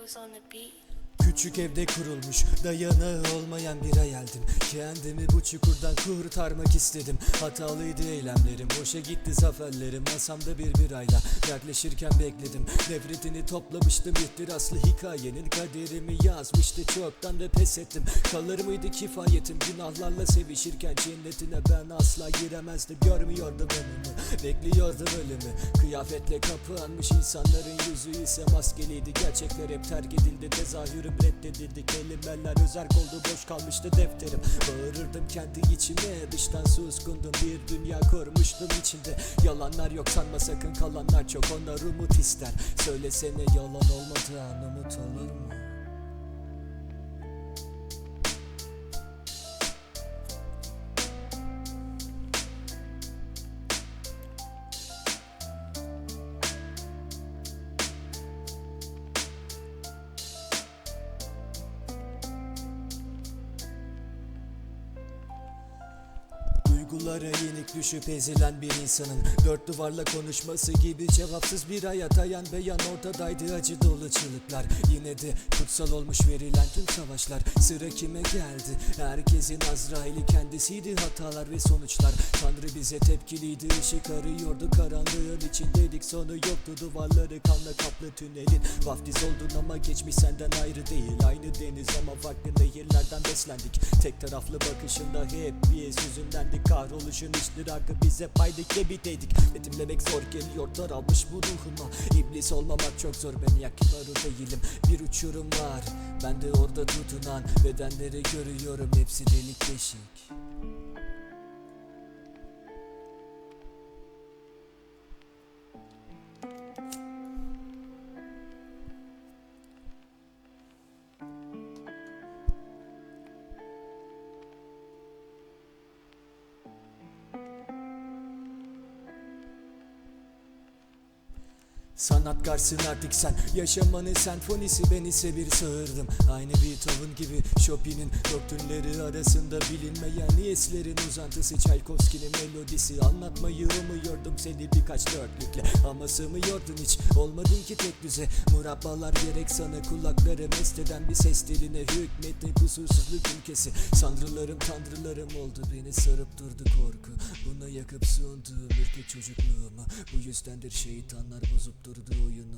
Rose on the beat. Küçük evde kurulmuş dayanağı olmayan bir hayaldim. Kendimi bu çukurdan kurtarmak istedim. Hatalıydı eylemlerim boşa gitti zaferlerim. Masamda bir birayla dertleşirken bekledim. Nefretini toplamıştım ihtiraslı hikayenin Kaderimi yazmıştı. Çoktan ve pes ettim. Kalır mıydı kifayetim? Günahlarla sevişirken Cennetine ben asla giremezdim. Görmüyordum önümü Bekliyordum ölümü. Kıyafetle kapanmış insanların yüzü ise maskeliydi. Gerçekler hep terk edildi. Tezahürüm reddedildi Kelimeler özerk oldu boş kalmıştı defterim. Bağırırdım kendi içime dıştan suskundum. Bir dünya kurmuştum içinde. Yalanlar yok sanma sakın kalanlar çok. Onlar umut ister. Söylesene yalan olmadan umut olur mu? Duygulara yenik düşüp ezilen bir insanın Dört duvarla konuşması gibi cevapsız bir hayat. Ayan beyan ortadaydı acı dolu çığlıklar. Yine de kutsal olmuş verilen tüm savaşlar. Sıra kime geldi? Herkesin Azrail'i kendisiydi hatalar ve sonuçlar. Tanrı bize tepkiliydi ışık arıyordu Karanlığın içindeydik. Sonu yoktu Duvarları kanla kaplı tünelin. Vaftiz oldun ama geçmiş senden ayrı değil. Aynı deniz ama farklı nehirlerden beslendik. Tek taraflı bakışında hep biz yüzündendik Kahroluşun iştirakı bize paydı kebiteydik Betimlemek zor geliyor daralmış bu ruhuma. İblis olmamak çok zor ben yakınları değilim. Bir uçurum var ben de orada tutunan Bedenleri görüyorum. Hepsi delik deşik Sanatkarsın artık sen Yaşamanın senfonisi ben ise bir sığırdım. Aynı tavın gibi Chopin'in doktrinleri arasında bilinmeyen Niyeslerin uzantısı Tchaikovsky'nin melodisi. Anlatmayı umuyordum seni birkaç dörtlükle Ama sığmıyordun hiç. Olmadın ki tek düze Murabbalar gerek sana kulakları mest eden bir ses diline Hükmettin kusursuzluk ülkesi. Sanrılarım tanrılarım oldu beni sarıp durdu korku. Buna yakıp sunduğum ürkek çocukluğumu. Bu yüzdendir şeytanlar bozup durdu